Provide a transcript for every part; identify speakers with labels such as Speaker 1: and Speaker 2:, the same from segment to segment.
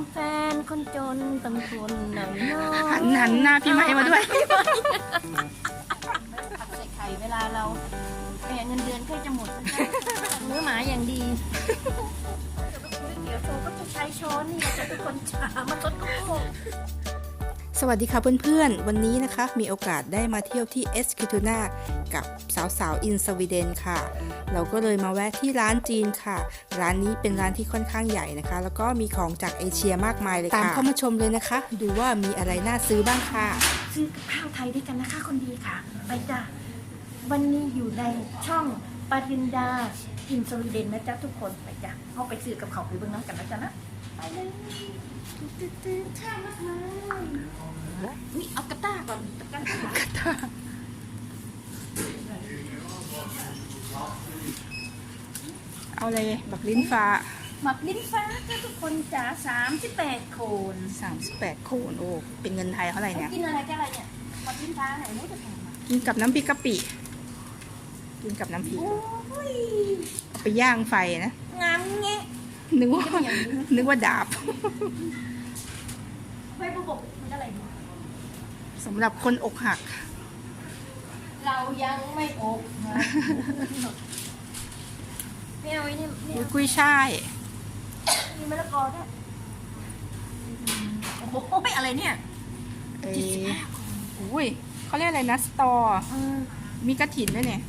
Speaker 1: เป็นแฟนคนจนต้องทนหน่อยน้อ
Speaker 2: หันหันหน้าพี่ไม้มาด้วย
Speaker 1: ผัดใส่ไข่เวลาเราแหมเงินเดือนใกล้จะหมดแล้วจ้ะเนื้อหมาอย่างดีเดี๋ยวโชว์ก็จะใช้ช้อนนี่เราจะเป็นคนฉามาทดลอง
Speaker 2: สวัสดีค่ะเพื่อนๆ วันนี้นะคะมีโอกาสได้มาเที่ยวที่เอสคิทูนากับสาวๆอินสวีเดนค่ะ เราก็เลยมาแวะที่ร้านจีนค่ะ ร้านนี้เป็นร้านที่ค่อนข้างใหญ่นะคะ แล้วก็มีของจากเอเชียมากมายเลยค่ะ ตามเข้ามาชมเลยนะคะ ดูว่ามีอะไรน่าซื้อบ้างค่ะ
Speaker 1: ซื้อกับข้าวไทยด้วยกันนะคะคนดีค่ะ ไปจ้ะวันนี้อยู่ในช่องปารินดาอินสวีเดนนะจ๊ะทุกคนไปจ้ะเอาไปซื้อกับเขาไปเบิ่งน้ำกันนะจ๊ะนะ ไปเลยตื่นตื่นๆข้ามากเลยนี่เอากระต้าก่อนกระต้า
Speaker 2: เอาอะไรบักลิ้นฟ้า
Speaker 1: หมักลิ้นฟ้าจ้ะทุกคนจ๋าสามสิบแปดโคน
Speaker 2: 38โขนโอ้เป็นเงินไทยเท่าไหร่เนี่ย
Speaker 1: กินอะไรกันอะไรเนี่ยหมักลิ้นฟ้าไหนรู้จะแข่งมา
Speaker 2: กินกับน้ำพริกกะปิกินกับน้ำพริก
Speaker 1: โอ้ย
Speaker 2: เอาไปย่างไฟนะ
Speaker 1: งามเงี้ย
Speaker 2: นึกว่า
Speaker 1: จะเป็นอย่างนี้
Speaker 2: นึกว่าดาบ
Speaker 1: ไม่ประกบมันอะไรเนี่ย
Speaker 2: สำหรับคนอกหัก
Speaker 1: เรายังไม่อกนะไม่เอาไอ้นี่ไม่
Speaker 2: อุ้ย
Speaker 1: เอา
Speaker 2: กุ้ยช่าย
Speaker 1: มีมะละกอด้วยโอ้โหอะไรเนี่ย
Speaker 2: เอ้ยอุ้ยเขาเรียกอะไรนะสตอ
Speaker 1: อืม
Speaker 2: มีกระถินด้วยเนี่ย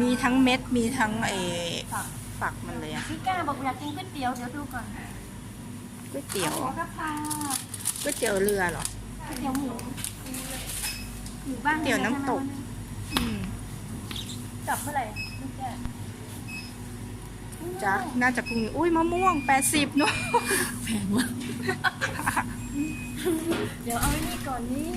Speaker 2: มีทั้งเม็ดมีทั้งเออ
Speaker 1: ค่ะ
Speaker 2: ฝักมันเลยอะ
Speaker 1: พี่ก้าบอกอยากกินก๋วยเตี๋ยวเดี๋ยวดูก่อน
Speaker 2: ก๋วยเตี๋ยว
Speaker 1: หัวกระเพรา
Speaker 2: ก๋วยเตี๋ยวเรือเหรอ
Speaker 1: ก๋วยเตี๋ยวหมูหมูบ้าน
Speaker 2: เตี๋ยวน้ำตกอืม
Speaker 1: กลับเมื่อไหร่ลูกแก
Speaker 2: จ้ะน่าจะพรุ่งนี้อุ้ยมะม่วงแปดสิบเนาะ
Speaker 1: แพงมากเดี๋ยวเอาไอ้นี่ก่อนนี่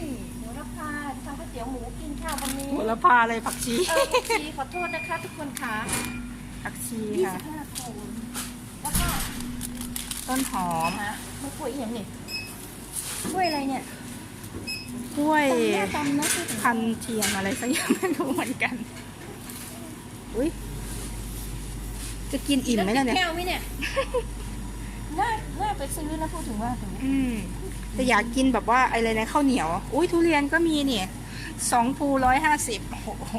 Speaker 1: เตี๋ยวหมูกินข้าววันนี้
Speaker 2: โหระพาอะไรผักชี
Speaker 1: เออผักชีขอโทษนะคะทุกคนค่ะ
Speaker 2: ผักชี
Speaker 1: ยี่
Speaker 2: ค่ะ
Speaker 1: สิบห้าโคนแล้วก็
Speaker 2: ต้นหอม
Speaker 1: มะมะกล้วยอีกอย่างนี่กล้วยอะไรเนี่ย
Speaker 2: กล้วย
Speaker 1: ตำแม่ตำนะที่ถึง
Speaker 2: พันเทียมอะไรสักอย่างไม่รู้เหมือนกัน อุ้ยจะกินอิ่มไหมล่ะเนี่ย
Speaker 1: แก้วไหมเนี่ย น่า น่าไปซื้อนะพูดถึงว่าถึง
Speaker 2: อืมแต่อยากกินแบบว่าอะไรนะข้าวเหนียว อุ้ยทุเรียนก็มีเนี่ย สองภูร้อยห้าสิบโอ้โห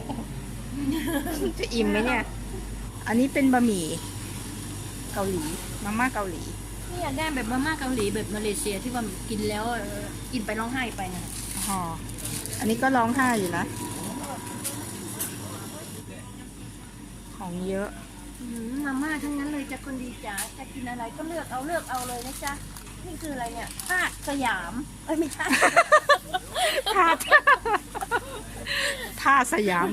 Speaker 2: จะอิ่มไหมเนี่ย อันนี้เป็นบะหมี่เกาหลี มาม่าเกาหลี
Speaker 1: นี่อยากได้แบบมาม่าเกาหลีแบบมาเลเซียที่ว่ากินแล้วเออกินไปร้องไห้ไปนะ
Speaker 2: อ๋ออันนี้ก็ร้องไห้อยู่นะ ของเยอะ
Speaker 1: อืมมาม่าทั้งนั้นเลยจะคนดีจ๋าจะกินอะไรก็เลือกเอาเลือกเอาเลยนะจ๊ะ นี่คืออะไรเนี่ยผ้าสยาม เอ้ยไม่ใช่
Speaker 2: ท่า ท่าสยาม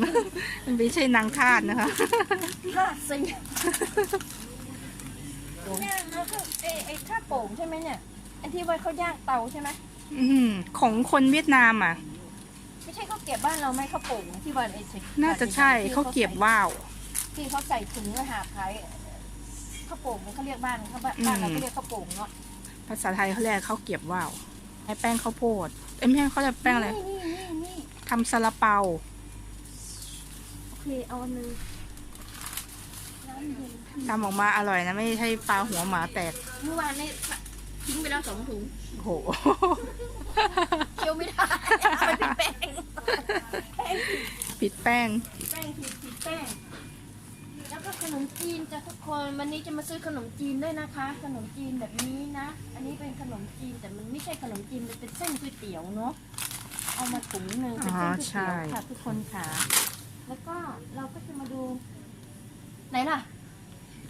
Speaker 2: มันไม่ใช่นางทาสนะคะ
Speaker 1: ผ้าสยามเนี่ยแล้วก็ไอ้ไอ้ข้าวโป่งใช่ไหมเนี่ยไอ้ที่ไว้เขาย่างเตาใช่ไหม
Speaker 2: อืมของคนเวียดนามอะ
Speaker 1: ไม่ใช่ข้าวเกรียบบ้านเราไหมข้าวโป่งที่ว่าไอ้สิ
Speaker 2: น่าจะใช่เขาเก็บว่าว
Speaker 1: ที่เขาใส่ถุงแล้วหาขายข้าวโป่งเขาเรียกบ้านเขาบ้านบ้านเราก็เรียกข้าวโป่งเนาะ
Speaker 2: ภาษาไทยเขาเรียกข้าวเกรียบว่าวให้แป้งข้าวโพดเอ้ยไม่ใช่เขาเรียกแป้งอะไร
Speaker 1: นี่นี่นี่นี่
Speaker 2: ทำซาลาเปา
Speaker 1: โอเค เอาอันหนึงน้ำเย็น
Speaker 2: ทำออกมาอร่อยนะ ไม่ใช่ปลาหัวหมาแตก
Speaker 1: เมื่อวานนี่ทิ้งไปแล้วสองถุง
Speaker 2: โอ้โห
Speaker 1: เคี้ยวไม่ได้เอาไปผิดแป้งแป้งผิด
Speaker 2: ปิดแป้ง
Speaker 1: แป้งผิดผิดแป้ง แล้วก็ขนมจีนจ้ะทุกคนวันนี้จะมาซื้อขนมจีนด้วยนะคะ ขนมจีนแบบนี้นะ อันนี้เป็นขนมจีนแต่มันไม่ใช่ขนมจีนมันเป็นเส้นก๋วยเตี๋ยวเนาะ เอามาถุงหนึ่งเป็นเส้นก๋วยเตี๋ยวค่ะทุกคนค่ะ แล้วก็เราก็จะมาดู ไหนล่ะ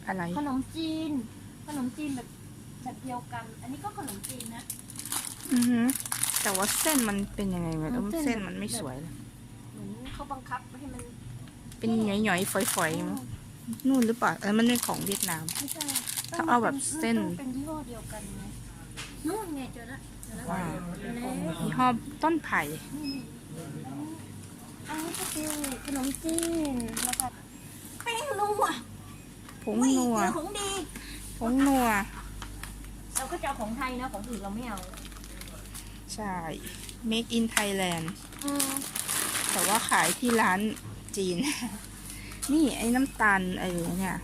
Speaker 2: อะไร
Speaker 1: ขนมจีน ขนมจีนแบบแบบเดียวกัน อันนี้ก็ขนมจีนนะ
Speaker 2: อือหือแต่ว่าเส้นมันเป็นยังไงไม่รู้
Speaker 1: เส้น
Speaker 2: เส้นมันไม่สวยเลย
Speaker 1: เหมือนเขาบังคับให้มัน
Speaker 2: เป็นหย่อยๆฝอยๆมั้งนู่นหรือเปล่าเออมันเป็นของเวียดนาม
Speaker 1: ไม่ใช่
Speaker 2: ถ้าเอาแบบเส้น
Speaker 1: ต้องเป็นยี่ห้อเดียวกันไงนู่นไง เจอแล้วเจอแล้ว
Speaker 2: ว้าว
Speaker 1: เจอแล้ว
Speaker 2: ยี่ห้อต้นไผ่
Speaker 1: อันนี้ก็คือขนมจีนแล้วก็แป้งนัว
Speaker 2: ผงนัว
Speaker 1: เจอของดี
Speaker 2: ผงนัว
Speaker 1: เราก็จะเอาของไทยนะของอื่นเราไม่เอา
Speaker 2: ใช่ make in Thailand แต่ว่าขายที่ร้านจีน นี่ไอ้น้ำตาลไอ้เนี่ย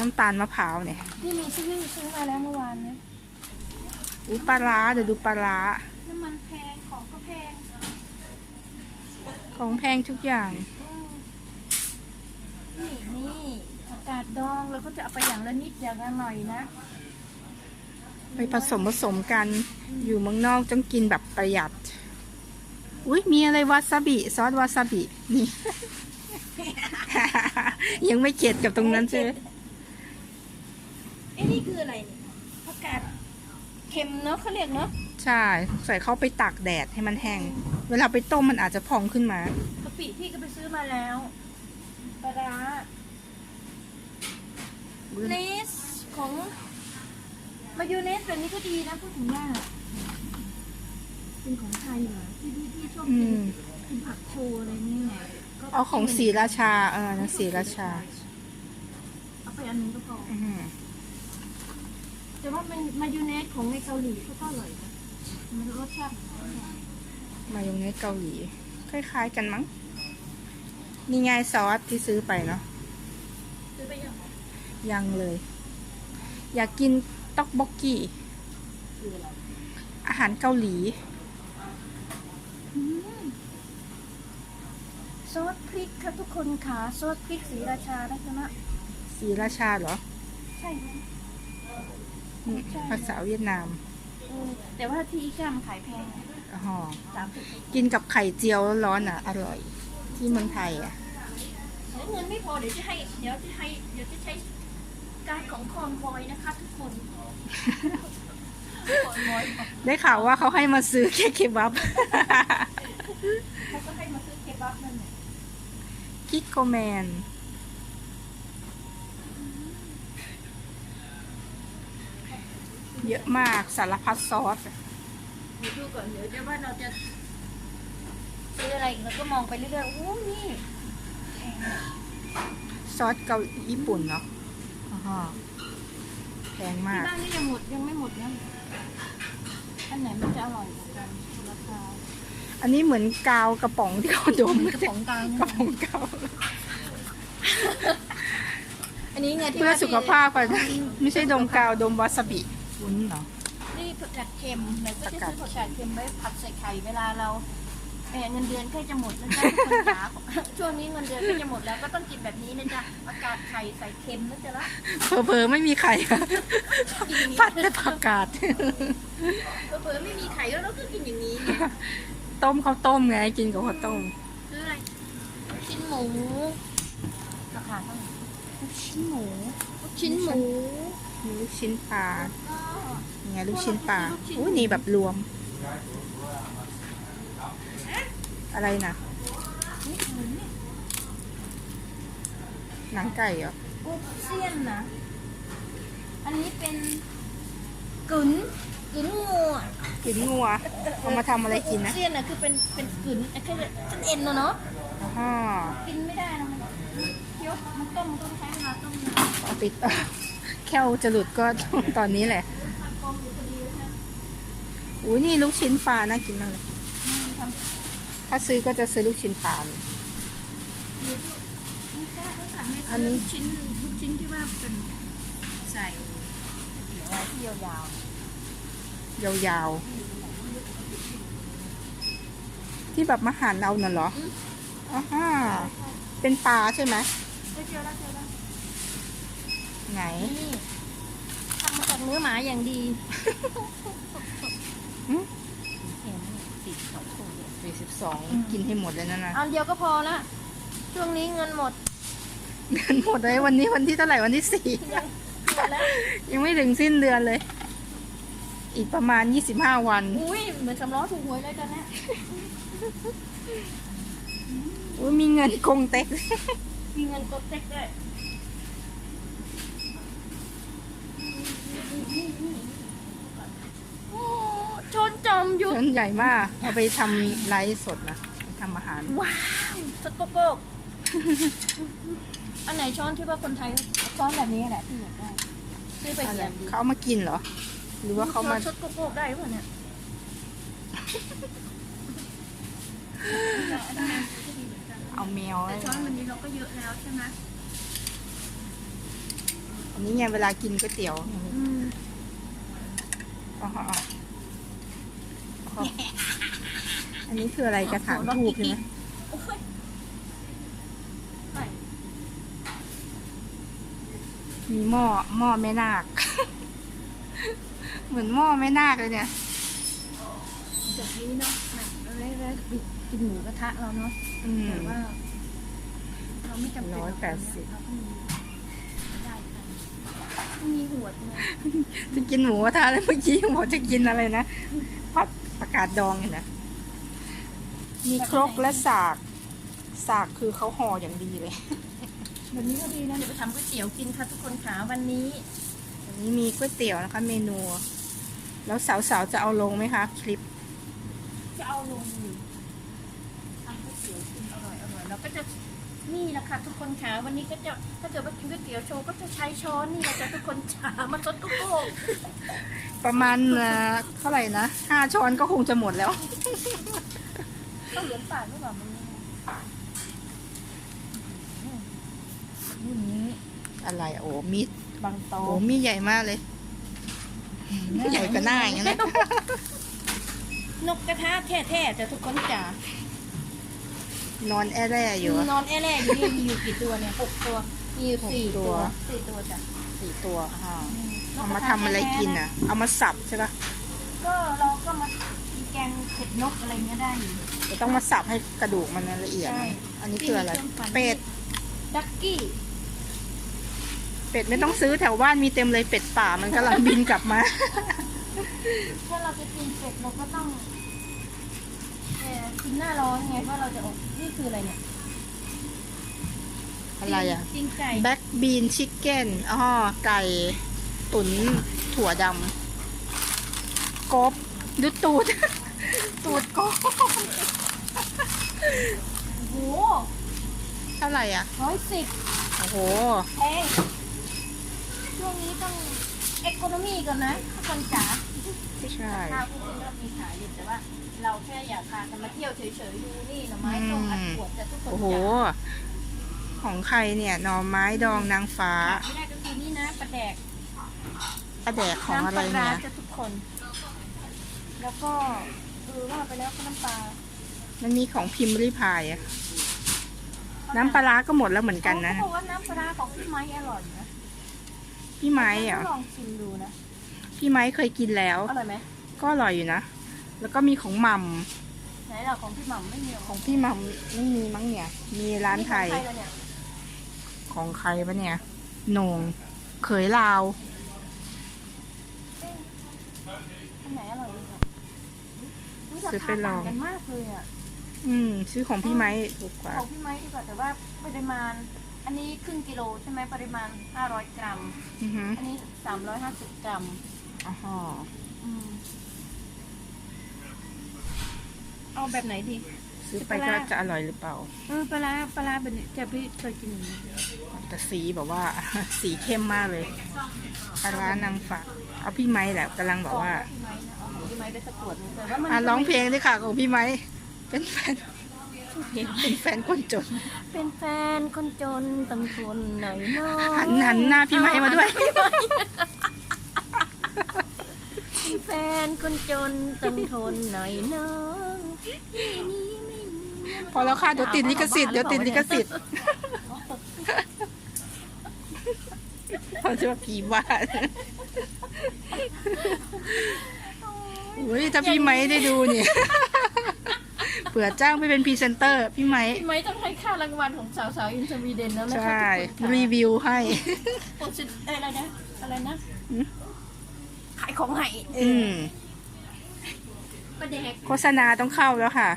Speaker 2: น้ำตาลมะพร้าวเนี่ย
Speaker 1: พี่มีซื้อซื้อมาแล้วเมื่อวานเนี่ย
Speaker 2: อุ้ยปลาร้าเดี๋ยวดูปลาร้า
Speaker 1: น้ำมันแพงของก็แพง
Speaker 2: ของแพงทุกอย่าง
Speaker 1: นี่นี่ผักกาดดองเราก็จะเอาไปอย่างละนิดอย่างละหน่อยนะ
Speaker 2: ไปผสมผสมกันอยู่เมืองนอกต้องกินแบบประหยัด อุ้ยมีอะไรวาซาบิซอสวาซาบินี่ ยังไม่เข็ดกับตรงนั้นใช่ไหม
Speaker 1: เอ้นี่คืออะไรเนี่ยผักกาด เค็มเนาะเขาเรียกเนาะ
Speaker 2: ใช่ ใส่เข้าไปตากแดดให้มันแห้ง เวลาไปต้มมันอาจจะพองขึ้นมา
Speaker 1: กะปิพี่ก็ไปซื้อมาแล้วปลาร้าเนสของมายองเนสแบบนี้ก็ดีนะพูดถึงว่าเป็นของไทยเหรอที่พี่พี่ชอบ
Speaker 2: อื
Speaker 1: กิน
Speaker 2: ม
Speaker 1: กินผักโชว์อะไรนี่ไงก็
Speaker 2: เอาของสีราชา เออนะสีราชา
Speaker 1: เอาไปอันนึงก็พอ
Speaker 2: อื้อหือ
Speaker 1: แต่ว่าเป็นมายองเนสของในเกาหลีเขาก็อร่อยนะมันรสชาติ
Speaker 2: มายองเนสเกาหลี คล้ายๆกันมั้ง นี่ไงซอสที่ซื้อไปเนาะ
Speaker 1: ซื้อไปยัง
Speaker 2: ยังเลย อยากกินต๊อกบกกี้
Speaker 1: คืออะไร
Speaker 2: อาหารเกาหลี
Speaker 1: อืมซอสพริกค่ะทุกคนค่ะ ซอสพริกสีราชาได้ใช่ไหม
Speaker 2: สีราชาเหรอ
Speaker 1: ใช่ไหม
Speaker 2: อืม ภาษาเวียดนาม
Speaker 1: เออแต่ว่าที่อีกามนขายแพง
Speaker 2: อ๋อ
Speaker 1: สามสิบ
Speaker 2: กินกับไข่เจียวร้อนๆอะ อร่อย ที่เมืองไทยอะ
Speaker 1: แล้วเงินไม่พอเดี๋ยวจะให้เดี๋ยวจะให้เดี๋ยวจะใช้การของคอนวอยนะคะทุกคนคอนวอย
Speaker 2: ได้ข่าวว่าเขาให้มาซื้อแค่เคบับ
Speaker 1: เขาก็ให้มาซื้อเคบับนั่นแหละ
Speaker 2: คิกโกแมน เยอะมากสารพัดซอส
Speaker 1: เดี๋ยวดูก่อนเดี๋ยวจะว่าเราจะซื้ออะไรอีกเราก็มองไปเรื่อยๆโอ้นี่แพงอะ
Speaker 2: ซอสเกาหลีญี่ปุ่นเนาะอ๋อแพง
Speaker 1: ที่
Speaker 2: มาก
Speaker 1: บ้านนี่ยังหมดยังไม่หมดนะอันไหนมันจะอร่อยกว่ากันราคา
Speaker 2: อันนี้เหมือนกาวกระป๋องที่เขาดม
Speaker 1: กระป๋องกลาง
Speaker 2: กระป๋องกาว
Speaker 1: อันนี้ไงที่
Speaker 2: เพื่อ
Speaker 1: ว่าที่
Speaker 2: สุขภาพอะไม่ใช่ดมกาวดมวาซาบิ วุ้นเหรอ
Speaker 1: นี่ผักกาดเค็มเราก็จะ
Speaker 2: ผักกาด
Speaker 1: ซื้อผักกาดเค็มไว้ผัดใส่ไข่เวลาเราเออเงินเดือนใกล้จะหมดแล้วจ้ะทุกคนจ๋า ช่วงนี้เงินเดือนใกล้จะหมดแล้วก็ต้องกินแบบนี้นะจ๊ะผักกาดไข่ใส่เค็มนะจ๊ะละ
Speaker 2: เพอๆไม่มีไข่อะผัดแต่ผักกาด
Speaker 1: เผลอๆไม่มีไข่แล้วเราก็กินอย่างนี้ไง
Speaker 2: ต้มข้าวต้มไงกินกับข้าวต้ม
Speaker 1: ซื้ออะไรลูกชิ้นหมูราคาเท่าไหร่ลูกชิ้นหมูลูกชิ้นหมู
Speaker 2: มีลูกชิ้นปลา
Speaker 1: ก็
Speaker 2: ไงลูกชิ้นปลา
Speaker 1: ลูกชิ้น
Speaker 2: อุ้ยนี่แบบรวม อะไรนะ
Speaker 1: นี่เหมือนเนี่ย
Speaker 2: หนังไก่เหรอ
Speaker 1: อบเซียนนะอันนี้เป็นกึ๋นกึ๋นงูอะ
Speaker 2: กินงัวเอามาทำอะไรกินนะ
Speaker 1: เซียนอะคือเป็นเป็นกึ๋นไอ้แค่เป็นเอ็นเนอะเนาะ
Speaker 2: อ๋อ
Speaker 1: กินไม่ได้นะมันเคี้ยวมันต้มมันต้องใช้เวลาต้มนาน
Speaker 2: เอาติด แค่วจะหลุดก็ตอนนี้แหละ
Speaker 1: อุ้ยนี่
Speaker 2: ลูกชิ้นปลาน่ากินมากเลยถ้าซื้อก็จะซื้อลูกชิ้นปลาอันนี้
Speaker 1: ชิ้นลูกชิ้นที่ว่าเป็นใส่เดี๋ยวอะไรที่ยาวๆ
Speaker 2: ยาวๆ ที่แบบมาหั่นเอาน่ะเหรออ๋อฮะเป็นปลาใช่ไหม
Speaker 1: เจอแล้วเจอแล้ว
Speaker 2: ไหน
Speaker 1: นี่ทำมาจากเนื้อหมาอย่างดี
Speaker 2: อืม
Speaker 1: เห็นติดสองถุงเลย
Speaker 2: สี่สิบสอง
Speaker 1: อืม
Speaker 2: กินให้หมดเลยนะนะ
Speaker 1: อันเดียวก็พอละช่วงนี้เงินหมด
Speaker 2: เงินหมดเลยวันนี้วันที่เท่าไหร่วันที่สี่
Speaker 1: ยังหมดแล้ว
Speaker 2: ยังไม่ถึงสิ้นเดือนเลย อีกประมาณยี่สิบห้าวัน
Speaker 1: อุ้ยเหมือนสำล้อถูกหวยเลยตอนเนี้ย
Speaker 2: อุ้ยมีเงินกงเต็ก
Speaker 1: มีเงินกดเต็กด้วยโอ้ชนจอ มยุทธ
Speaker 2: เงินใหญ่มากเอาไปทำไลฟ์สดนะไปทำอาหาร
Speaker 1: ว้าวสกปรกอันไหนช้อนที่ว่าคนไทยช้อนแบบนี้แหละที่อยากได้ซื้อไป
Speaker 2: อะไร
Speaker 1: เสียงดี
Speaker 2: เขาเอามากินเหรอ หรือว่าเขามา
Speaker 1: ช้อนสกปรกได้ป่ะเนี่ย
Speaker 2: เอาแมว
Speaker 1: แต่ช้อนวันนี้เราก็เยอะแล้วใช่ไหม
Speaker 2: ไว้
Speaker 1: โอ้โชนจอมยุทธ
Speaker 2: เออ
Speaker 1: โอ้โชนจอมยุทธ
Speaker 2: เออ
Speaker 1: โอ้โชนจอมยุทธ
Speaker 2: เออ
Speaker 1: โอ้โชนจอมยุทธ
Speaker 2: เอออันนี้ไงเวลากินก๋วยเตี๋ยว
Speaker 1: อืม
Speaker 2: อ๋ออ๋อ อ๋ออันนี้คืออะไรกระถางทูบใช่ไหม
Speaker 1: โอ้ยไม่
Speaker 2: มีหม้อหม้อแม่นาค เหมือนหม้อแม่นาคเลยเนี่ย
Speaker 1: จากนี้เนาะแบบแรกๆกินหมูกระทะเราเนาะ
Speaker 2: อืม
Speaker 1: แต่ว่าเราไม่จำเป็น
Speaker 2: ร้อยแปดสิบ
Speaker 1: เราก็มีได้ค่ะไม่มีหัวดนะ
Speaker 2: จะกินหมูกระทะแล้วเมื่อกี้ยังบอกจะกินอะไรนะผัด ประกาศดองเห็นนะ มีครกและสาก สากคือเขาห่ออย่างดีเลย
Speaker 1: วันนี้ก็ดีนะเดี๋ยวไปทำก๋วยเตี๋ยวกินค่ะทุกคนขาวันนี้
Speaker 2: วันนี้มีก๋วยเตี๋ยวนะคะ เมนู แล้วสาวๆจะเอาลงไหมคะ คลิป
Speaker 1: จะเอาลงอยู่ทำก๋วยเตี๋ยวกินอร่อยอร่อยเราก็จะ นี่แหละค่ะทุกคนขาวันนี้ก็จะถ้าเกิดว่ากินก๋วยเตี๋ยวโชว์ก็จะใช้ช้อนนี่แหละจ้ะทุกคนขามาซดกุ๊กโก้
Speaker 2: ประมาณเอ่อเท่าไหร่นะห้าช้อนก็คงจะหมดแล้ว
Speaker 1: ก็เหลือปากหรือเปล่ามันนี่
Speaker 2: อะไร โอ้มีด
Speaker 1: บางตอ
Speaker 2: โอ้มีดใหญ่มากเลยใหญ่กว่าหน้าอย่างนั้นนะ
Speaker 1: นกกระทะแท้ๆแต่ทุกคนจ๋า น
Speaker 2: อนแอแร่อยู่อะ
Speaker 1: นอนแอ่ๆอยู่นี่มีอยู่กี่ตัวเนี่ยหกตัว มีอยู่สี่
Speaker 2: หกตั
Speaker 1: ตัววสี่ตัวจ้ะ
Speaker 2: สี่ตัวอ่า
Speaker 1: อื
Speaker 2: เอามาทำอะไรกินอะ เอามาสับใช่ปะ
Speaker 1: ก็เราก็มากินแกงเผ็ดนกอะไรเงี้ยได้อยู่
Speaker 2: เดี๋ยวต้องมาสับให้กระดูกมันละเอียด
Speaker 1: ใช่
Speaker 2: อันนี้คืออะไร
Speaker 1: ที่มีเครื่องปั่น
Speaker 2: เป็ด
Speaker 1: ดักกี้
Speaker 2: เป็ดไม่ต้องซื้อแถวบ้านมีเต็มเลยเป็ดป่ามันกำลังบินกลับมา
Speaker 1: ถ้าเราจะกินเป็ดเราก็ต้องเอ่อ กินหน้าร้อนไงเพราะเราจะอบนี่คืออะไรเนี่ย
Speaker 2: อะไรอะ
Speaker 1: จริงไก่
Speaker 2: แบ็กบีนชิคเก้นอ๋อไก่ตุ๋นถั่วดำกบดูตูด ตูดกบ
Speaker 1: โอ้โห
Speaker 2: เท่าไหร่อะ
Speaker 1: ร้อยสิบ
Speaker 2: โอ้โห
Speaker 1: แพงช่วงนี้ต้องเอ c o น o มีก่อนนะทุกคนจ๋า
Speaker 2: ใช่
Speaker 1: ข้าวพวกนี้เรามีขายอยู่แต่ว่า เราแค่อยากพากันมาเที่ยวเฉยๆดูนี่หน่อไม้ต้มอัดขวดแต่ทุกคน
Speaker 2: โอ้โห
Speaker 1: จ๋า
Speaker 2: ของใครเนี่ยหน่อไม้ดองนางฟ้า
Speaker 1: ไม่ได้ก็คือนี่นะปลาแดก
Speaker 2: ปลาแดกของอะไร
Speaker 1: น้ำปลาร้า
Speaker 2: เนี่ย
Speaker 1: จะทุกคน แล้วก็เออว่าไปแล้วก็น้ำปลา
Speaker 2: มันมีของพิมพ์ริพายอะน้ำปลาร้าก็หมดแล้วเหมือนกันนะ
Speaker 1: เขาบอกว่าน้ำปลาร้าของพี่ไม้อร่อยนะ
Speaker 2: พี่ไม้เหรอ
Speaker 1: ลองชิมดูนะ
Speaker 2: พี่ไม้เคยกินแล้ว
Speaker 1: อร่อยไหม
Speaker 2: ก็อร่อยอยู่นะ แล้วก็มีของหมัม
Speaker 1: ไหนเราของพี่หม่ำไม่มีหรอ
Speaker 2: ของพี่หมัมไม่มีมั้งเนี่ย มีร้านไทย
Speaker 1: ของใครล่ะเนี่ย
Speaker 2: ของใครปะเนี่ยโหนงเขยลาว
Speaker 1: อันไหนอร่อยดีกว่ารู้จัก
Speaker 2: ซื้อไปลอง
Speaker 1: ทานต่ากันมากเลยอะ
Speaker 2: อืมซื้อของพี่ไม้ถูกกว่า
Speaker 1: ของพี่ไม้ดีกว่าแต่ว่าปริมาณ อันนี้ครึ่งกิโลใช่ไหมปริมาณ 500 กรัม
Speaker 2: อือฮึ
Speaker 1: อันนี้ 350 กรัม
Speaker 2: อ๋อ
Speaker 1: อืม เอาแบบไหนดี
Speaker 2: ซื้อไปก็จะอร่อยหรือเปล่า
Speaker 1: เออปลาร้าปลาร้าแบบนี้จะพี่เคยกินอย่างนี้
Speaker 2: แต่สีแบบว่า สีเข้มมากเลยปลาร้านางฟ้าเอาพี่ไม้แหละกำลังบอกว่า
Speaker 1: พี่ไม้นะเอาของพี่ไม้ไปสะกดแต่ว่ามัน
Speaker 2: อะร้องเพลงด้วยค่ะของพี่ไม้เป็นแฟนเป็นแฟนคนจน
Speaker 1: เป็นแฟนคนจนต้องทนหน่อยน้อย
Speaker 2: หันหันหน้าพี่ไม้มาด้วย
Speaker 1: เป็นแฟนคนจนต้องทนหน่อยน้องนี่นี่ไม่มี
Speaker 2: พอแล้วค่ะเดี๋ยวติดลิขสิทธิ์เดี๋ยวติดลิขสิทธิ์เขาจะว่าผีบ้านอุ้ยถ้าพี่ไม้ได้ดูเนี่ยเผื่อจ้างไปเป็นพรีเซนเตอร์ พี่ไม้
Speaker 1: พี่ไม้ต้องให้ค่ารางวัลของสาวสาวๆอินสวีเดนแล้วนะคะ
Speaker 2: ใช่
Speaker 1: ทุกคนค่ะ
Speaker 2: รีวิวให้
Speaker 1: โอ้สิเอ้ยอะไรนะอะไรนะ
Speaker 2: หืม
Speaker 1: ขายของไห้เอ
Speaker 2: อื
Speaker 1: อ
Speaker 2: ม
Speaker 1: ประเด็ก
Speaker 2: โฆษณาต้องเข้าแล้วค่ะ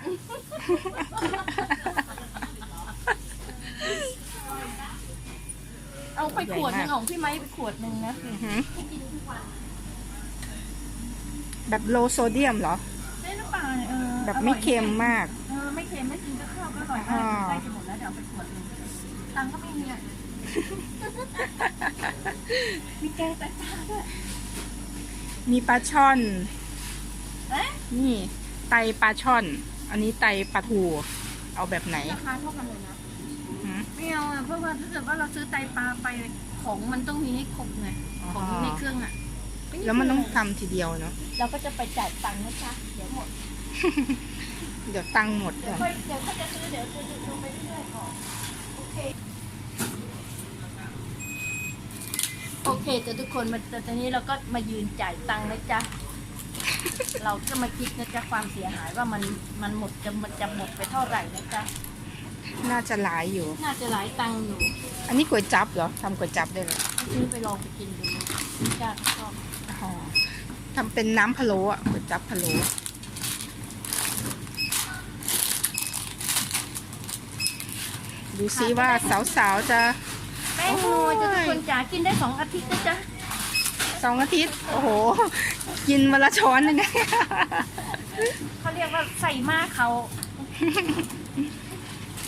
Speaker 1: เอาไปขวดหนึง
Speaker 2: ใหญ่มาก
Speaker 1: ของพี่ไม้ไปขวดหนึ่งนะ
Speaker 2: อือหือ
Speaker 1: ให้กินทุกวัน
Speaker 2: แบบโลโซเดียมเหรอ
Speaker 1: ได้หรือเปล่าเนี่ยเออ
Speaker 2: แบบไม่เค็มมาก
Speaker 1: เออไม่เค็มไม่กินก็ข้าวก็อร่อย
Speaker 2: อ่า
Speaker 1: มากใกล้จะหมดแล้วเดี๋ยวเอาไปขวดหนึงตังค์ก็ไม่มีอะมีแกงแต่ตาด้วย
Speaker 2: มีปลาช่อน
Speaker 1: เอ๊ะ
Speaker 2: นี่ไตปลาช่อน อันนี้ไตปลาทู เอาแบบไหน
Speaker 1: ราคาเท่ากันเลยนะ
Speaker 2: หือ
Speaker 1: ไม่เอาอะเพราะว่าถ้าเกิดว่าเราซื้อไตปลาไปของมันต้องมีให้ครบไงของในเครื่องอะ
Speaker 2: แล้วมันต้องทำทีเดียวเนาะ
Speaker 1: เราก็จะไปจ่ายตังค์นะจ๊ะเดี๋ยวหมด
Speaker 2: เดี๋ยวตังค์หมด
Speaker 1: เดี๋ยว
Speaker 2: ก่อน
Speaker 1: ค่อยเดี๋ยวเขาจะซื้อเดี๋ยวจะดูไปเรื่อยๆก่อนโอเคโอเคแต่ทุกคนมาแต่ตอนนี้เราก็มายืนจ่ายตังค์นะจ๊ะ เราก็มาคิดนะจ๊ะความเสียหายว่ามันมันหมดจะมันจะหมดไปเท่าไหร่นะจ๊ะ
Speaker 2: น่าจะหลายอยู่
Speaker 1: น่าจะหลายตังค์อยู่
Speaker 2: อันนี้ก๋วยจับเหรอทำก๋วยจับได้เลย
Speaker 1: ซื้อไปลองไปกินดูจ้าชอบ
Speaker 2: อ๋อทำเป็นน้ำพะโล้อะก๋วยจับพะโล้ดูซิว่าสาวๆจะ
Speaker 1: แป้งนัวจะทุกคนจ๋ากินได้สองอาทิตย์นะจ๊ะ
Speaker 2: สองอาทิตย์ โอ้โห กินวันละช้อนยังไง
Speaker 1: เขาเรียกว่าใส่มากเขา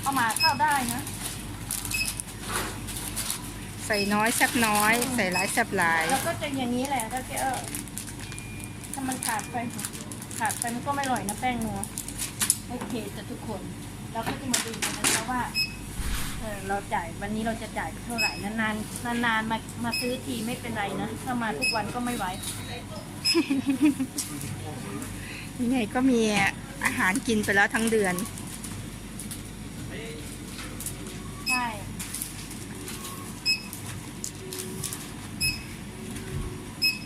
Speaker 1: เอามาเข้าได้นะ
Speaker 2: ใส่น้อยแซบน้อย ใส่หลายแซบหลาย
Speaker 1: แล้วก็จะอย่างนี้แหละก็จะเออถ้ามันขาดไป ขาดไปมันก็ไม่อร่อยนะแป้งนัว โอเคจะทุกคน เราก็จะมาดูกันนะคะว่า เออเราจ่ายวันนี้เราจะจ่ายเท่าไหร่นานๆนานๆมามาซื้อทีไม่เป็นไรนะถ้ามาทุกวันก็ไม่ไหว
Speaker 2: ยังไงก็มีอาหารกินไปแล้วทั้งเดือน
Speaker 1: ใช่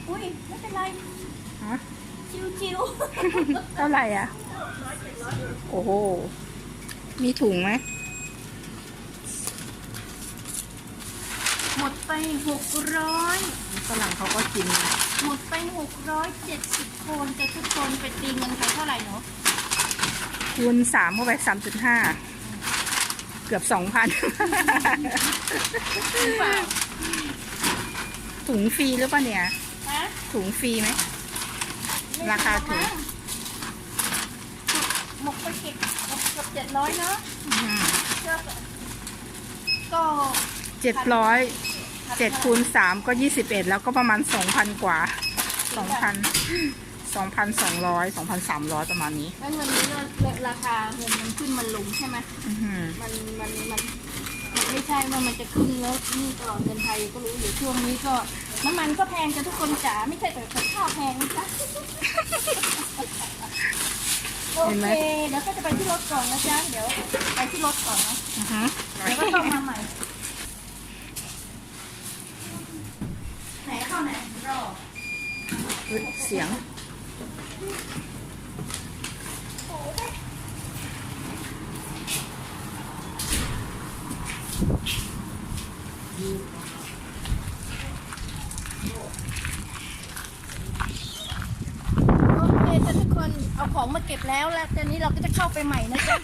Speaker 1: อุ้ยไม่เป็นไร
Speaker 2: ฮะ
Speaker 1: ชิว
Speaker 2: เท่าไหร่อะ โอ้โห มีถุงไหม
Speaker 1: ๆ ห มดไปหกร้อย
Speaker 2: ฝรั่งเขาก็กิน
Speaker 1: หมดไปหกร้อยเจ็ดสิบคนแต่ทุกคนไปตีเงินใครเท่าไหร่เนาะ
Speaker 2: คูณสามเข้าไปสามจุดห้าเกือบสองพัน
Speaker 1: จริงเปล่า
Speaker 2: ถุงฟรีหรือเปล่าเนี่ย
Speaker 1: ฮะ
Speaker 2: ถุงฟรีไหมราคาถูก
Speaker 1: หมกไปเก็บหมกเกือบเจ็ดร้อยเนาะก็ก็
Speaker 2: เจ็ดร้อย เจ็ดคูณสามก็ยี่สิบเอ็ดแล้วก็ประมาณสองพันกว่าสองพันสองพันสองร้อยสองพันสามร้อยประมาณนี้
Speaker 1: แล้วเงินนี้ราคาเงินมันขึ้นมันลงใช่ไหม
Speaker 2: อื้อหือ
Speaker 1: มันมันมันมันไม่ใช่ว่ามันจะขึ้นแล้วนี่ตลอดเงินไทยก็รู้อยู่ช่วงนี้ก็น้ำมันก็แพงจะทุกคนจ๋าไม่ใช่แต่ข้าวแพงนะจ๊ะโอเคเดี๋ยวก็จะไปที่รถก่อนนะจ๊ะเดี๋ยวไปที่รถก่อนนะ
Speaker 2: อือหือ
Speaker 1: เดี๋ยวก็ต้องมาใหม่ไหนเข้าไหนรอ
Speaker 2: อุ๊ย เสียง
Speaker 1: โอเคจ้ะทุกคนเอาของมาเก็บแล้วแล้วตอนนี้เราก็จะเข้าไปใหม่นะจ๊ะ